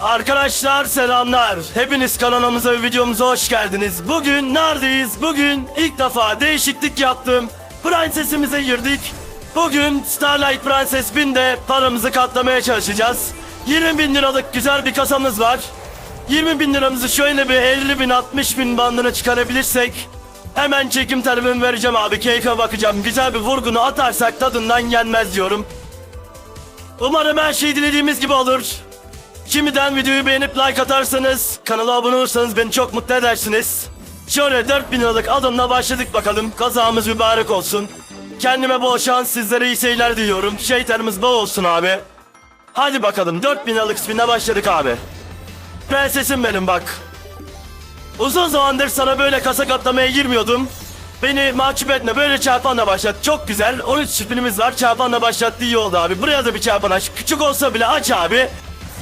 Arkadaşlar selamlar. Hepiniz kanalımıza ve videomuza hoş geldiniz. Bugün neredeyiz? Bugün ilk defa değişiklik yaptım. Prensesimize girdik. Bugün Starlight Prenses 1000'de paramızı katlamaya çalışacağız. 20 bin liralık güzel bir kasamız var. 20 bin liramızı şöyle bir 50 bin 60 bin bandına çıkarabilirsek hemen çekim talebimi vereceğim abi. Keyfe bakacağım. Güzel bir vurgunu atarsak tadından yenmez diyorum. Umarım her şey dilediğimiz gibi olur. Şimdiden videoyu beğenip like atarsanız, kanala abone olursanız beni çok mutlu edersiniz. Şöyle 4000 liralık adımla başladık bakalım. Kazamız mübarek olsun. Kendime bol şans, sizlere iyi seyirler diliyorum. Şeytanımız bol olsun abi. Hadi bakalım 4000 liralık spinle başladık abi. Prensesim benim bak. Uzun zamandır sana böyle kasa katlamaya girmiyordum. Beni mahcup etme böyle çarpanla başlat. Çok güzel. 13 spinimiz var. Çarpanla başlattı iyi oldu abi. Buraya da bir çarpan aç. Küçük olsa bile aç abi.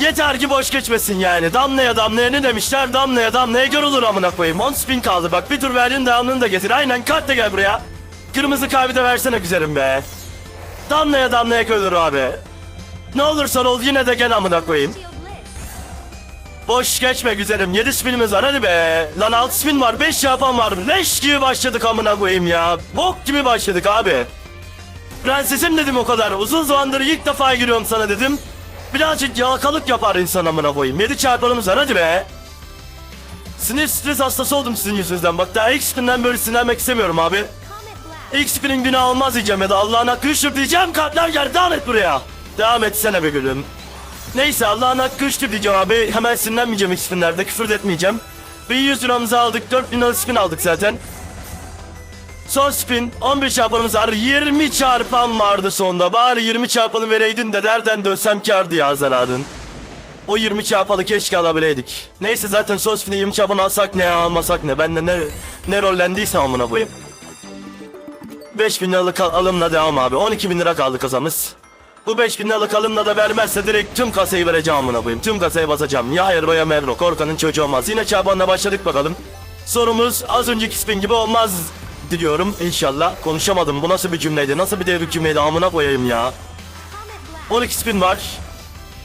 Yeter ki boş geçmesin yani. Damlaya damlaya ne demişler? Damlaya damlaya görülür amına koyayım. 10 spin kaldı bak. Bir tur verdin devamını da getir. Aynen kart da gel buraya. Kırmızı kalbi de versene güzelim be. Damlaya damlaya görülür abi. Ne olursan ol yine de gel amına koyayım. Boş geçme güzelim. 7 spinimiz var hadi be. Lan 6 spin var 5 yapan var. Leş gibi başladık amına koyayım ya. Bok gibi başladık abi. Prensesim dedim o kadar. Uzun zamandır ilk defa giriyorum sana dedim. Birazcık yalakalık yapar insan amına koyayım. 7 çarpanımız var hadi be. Sinir stres hastası oldum sizin yüzünüzden. Bak daha ilk spinden böyle sinirlenmek istemiyorum abi. İlk spinin günah olmaz diyeceğim ya da Allah'ın hakkı üçtür diyeceğim. Kartlar gel devam et buraya. Devam etsene be gülüm. Neyse Allah'ın hakkı üçtür diyeceğim abi. Hemen sinirlenmeyeceğim ilk spinlerde. Küfür etmeyeceğim. Bir 100 liramızı aldık. 4000 liralık spin aldık zaten. Son spin 11 çarpanımız var. 20 çarpan vardı sonda. Bari 20 çarpanı vereydin de nereden dönsem kardı ya zararın. O 20 çarpanı keşke alabileydik. Neyse zaten son spin'e 20 çarpan alsak ne almasak ne. Ben de ne, ne rollendiysem amına koyayım. 5000 liralık al- alımla devam abi. 12 bin lira kaldı kasamız. Bu 5000 liralık alımla da vermezse direkt tüm kasayı vereceğim amına koyayım. Tüm kasayı basacağım. Ya hayır ya Mevro. Korkanın çocuğu olmaz. Yine çabanla başladık bakalım. Sorumuz az önceki spin gibi olmaz diliyorum inşallah. Konuşamadım. Bu nasıl bir cümleydi? Nasıl bir devrik cümleydi? Amına koyayım ya. 12 spin var.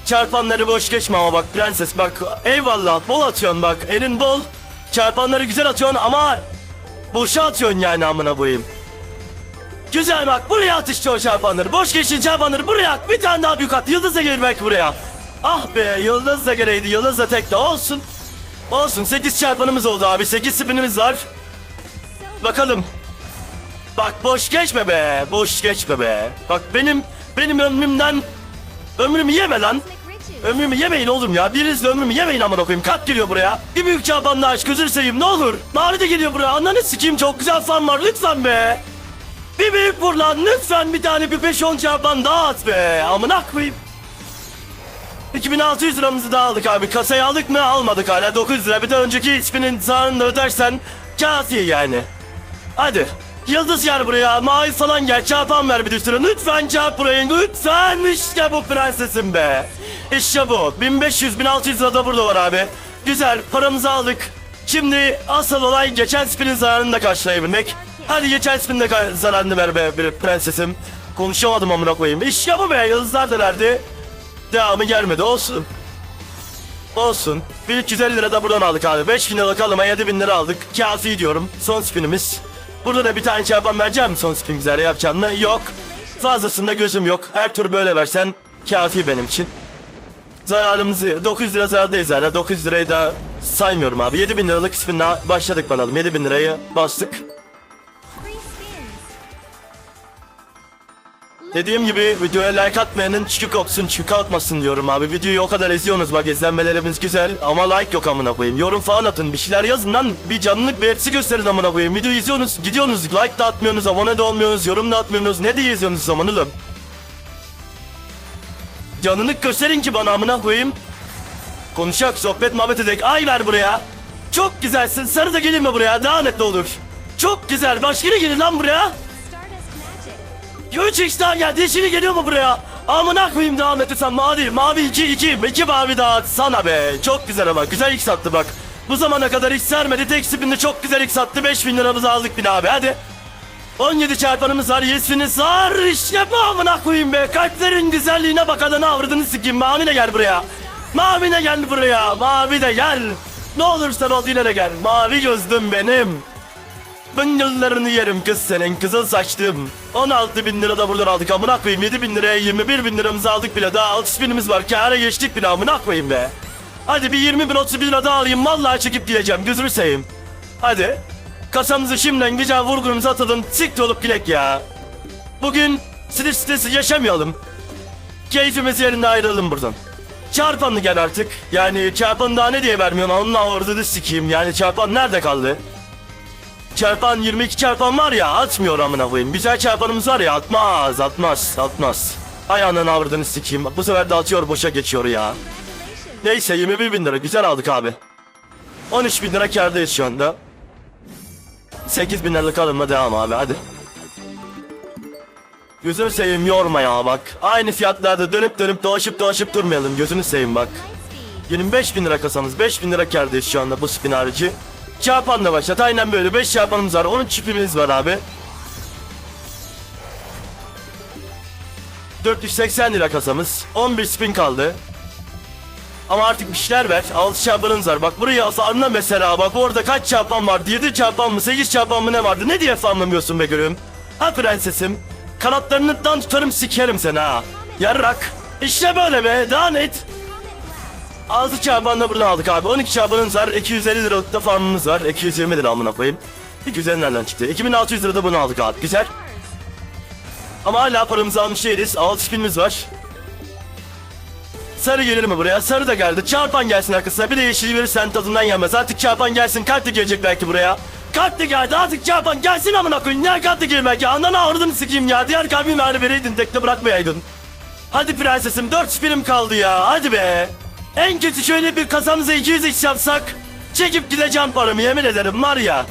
Çarpanları boş geçme ama bak prenses bak eyvallah bol atıyorsun bak elin bol. Çarpanları güzel atıyorsun ama boşa atıyorsun yani amına koyayım. Güzel bak buraya at o çarpanları. Boş geçin çarpanları buraya at. Bir tane daha büyük at. Yıldız'a belki buraya. Ah be Yıldız da gereydi. Yıldız da tek de olsun. Olsun 8 çarpanımız oldu abi. 8 spinimiz var. Bakalım. Bak boş geçme be. Boş geçme be. Bak benim benim ömrümden ömrümü yeme lan. Ömrümü yemeyin oğlum ya. Biriniz ömrümü yemeyin amına koyayım. Kat geliyor buraya. Bir büyük çarpanla aç gözünü seveyim ne olur. Mağara de geliyor buraya. Ananı sikeyim çok güzel fan var lütfen be. Bir büyük vur lan lütfen bir tane bir 5-10 çarpan daha at be. Amına koyayım. 2600 liramızı da aldık abi. Kasayı aldık mı almadık hala 900 lira. Bir de önceki isminin zarını ödersen kafi yani. Hadi. Yıldız gel buraya. Mavi falan gel. Çarpan ver bir üstüne. Lütfen çarp burayı. Lütfen. İşte bu prensesim be. İşte bu. 1500-1600 lira da burada var abi. Güzel. Paramızı aldık. Şimdi asıl olay geçen spinin zararını da karşılayabilmek. Hadi geçen spinin de ka- zararını ver be bir prensesim. Konuşamadım amına koyayım. İşte bu be. Yıldızlar da verdi. Devamı gelmedi. Olsun. Olsun. 1350 lira da buradan aldık abi. 5000 liralık alıma 7000 lira aldık. Kafi diyorum. Son spinimiz. Burada da bir tane çarpan vereceğim mi son spin güzel yapacağım mı? Yok. Fazlasında gözüm yok. Her tur böyle versen kafi benim için. Zararımızı 900 lira zarardayız zaten. 900 lirayı da saymıyorum abi. 7000 liralık spinle başladık bakalım. 7000 lirayı bastık. Dediğim gibi videoya like atmayanın çükü koksun çükü atmasın diyorum abi. Videoyu o kadar izliyorsunuz bak izlenmelerimiz güzel ama like yok amına koyayım. Yorum falan atın bir şeyler yazın lan. Bir canlılık belirtisi gösterin amına koyayım. Videoyu izliyorsunuz gidiyorsunuz like da atmıyorsunuz abone de olmuyorsunuz yorum da atmıyorsunuz. Ne diye izliyorsunuz zaman oğlum? Canlılık gösterin ki bana amına koyayım. Konuşak sohbet muhabbet edek. Ay ver buraya. Çok güzelsin sarı da gelin mi buraya daha net olur. Çok güzel başka ne gelir lan buraya? X daha geldi. Yeşili geliyor mu buraya? Amına koyayım devam et sen mavi. Mavi 2 2 2 mavi daha sana be. Çok güzel ama güzel x attı bak. Bu zamana kadar hiç sermedi. Tek spinde çok güzel x attı. 5000 liramızı aldık bin abi hadi. 17 çarpanımız var. Yesiniz var. İşte bu amına koyayım be. Kalplerin güzelliğine bak adını avradını sikeyim. Mavi de gel buraya. Mavi de gel buraya. Mavi de gel. Ne olursan ol yine de gel. Mavi gözlüm benim. Bıngıllarını yerim kız senin kızıl saçlım. 16 bin lira da buradan aldık amına koyayım. 7 bin liraya 21 bin liramızı aldık bile. Daha 60 binimiz var. Kâra geçtik bile amına koyayım be. Hadi bir 20 bin 30 bin lira daha alayım. Vallahi çekip gideceğim. Gözünü seveyim. Hadi. Kasamızı şimdiden güzel vurgunumuzu atalım. Siktir olup gidek ya. Bugün stres stresi yaşamayalım. Keyfimiz yerinde ayrılalım buradan. Çarpanlı gel artık. Yani çarpan daha ne diye vermiyorsun? Onunla orada sikeyim. Yani çarpan nerede kaldı? Çarpan 22 çarpan var ya atmıyor amına koyayım. Güzel çarpanımız var ya atmaz atmaz atmaz. Ayağının avradını sikeyim. Bu sefer de atıyor boşa geçiyor ya. Neyse 21 bin lira güzel aldık abi. 13 bin lira kârdayız şu anda. 8 bin liralık alımla devam abi hadi. Gözünü seveyim yorma ya bak. Aynı fiyatlarda dönüp dönüp dolaşıp dolaşıp durmayalım gözünü seveyim bak. 25 bin lira kasamız 5 bin lira kârdayız şu anda bu spin harici. Çarpanla başlat aynen böyle 5 çarpanımız var 13 çipimiz var abi. 480 lira kasamız 11 spin kaldı. Ama artık bir şeyler ver. 6 çarpanınız var. Bak burayı anla mesela. Bak orada kaç çarpan vardı? 7 çarpan mı? 8 çarpan mı ne vardı? Ne diye anlamıyorsun be gülüm? Ha prensesim. Kanatlarından tutarım sikerim seni ha. Yarrak. İşte böyle be. Daha net. 6 çarpanla buradan aldık abi. 12 çarpanınız var. 250 liralık da farmımız var. 220 lira amına koyayım. 250 nereden çıktı? 2600 lira da bunu aldık abi. Güzel. Ama hala paramızı almış değiliz. 6 spinimiz var. Sarı gelir mi buraya? Sarı da geldi. Çarpan gelsin arkasına. Bir de yeşil verirsen tadından yenmez. Artık çarpan gelsin. Kart da gelecek belki buraya. Kart da geldi. Artık çarpan gelsin amına koyayım. Ne kart da gelmek ya? Ananı ağrıdını sikeyim ya. Diğer kalbimi ver vereydin. Tekte bırakmayaydın. Hadi prensesim. 4 spinim kaldı ya. Hadi be. En kötü şöyle bir kasamıza 200 iş yapsak. Çekip gideceğim paramı yemin ederim var ya.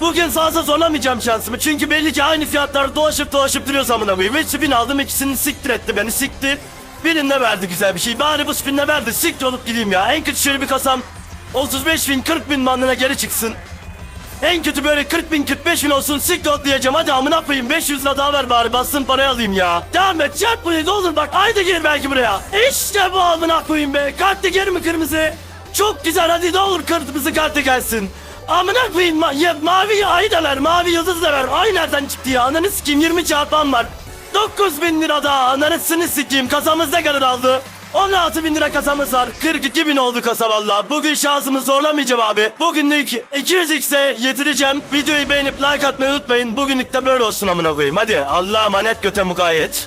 Bugün fazla zorlamayacağım şansımı çünkü belli ki aynı fiyatlar dolaşıp dolaşıp duruyor amına koyayım. Ve spin aldım ikisini siktir etti beni siktir. Birinde verdi güzel bir şey. Bari bu spinle verdi. Siktir olup gideyim ya. En kötü şöyle bir kasam 35 bin 40 bin bandına geri çıksın. En kötü böyle 40 bin 45 bin olsun olup diyeceğim. Hadi amına koyayım 500 lira daha ver bari bassın parayı alayım ya. Devam et çarp burayı doldur bak. Haydi gir belki buraya. İşte bu amına koyayım be. Kartı geri mi kırmızı? Çok güzel hadi ne olur kırmızı kartı gelsin. Amına koyayım ma ya, mavi ay da ver mavi yıldız da ver. Ay nereden çıktı ya ananı sikeyim 20 çarpan var. 9 bin lira daha ananısını sikeyim kasamız ne kadar aldı? 16 bin lira kasamız var. 42 bin oldu kasa valla. Bugün şansımı zorlamayacağım abi. Bugünlük 200x'e yetireceğim. Videoyu beğenip like atmayı unutmayın. Bugünlük de böyle olsun amına koyayım. Hadi Allah'a emanet göte mukayyet.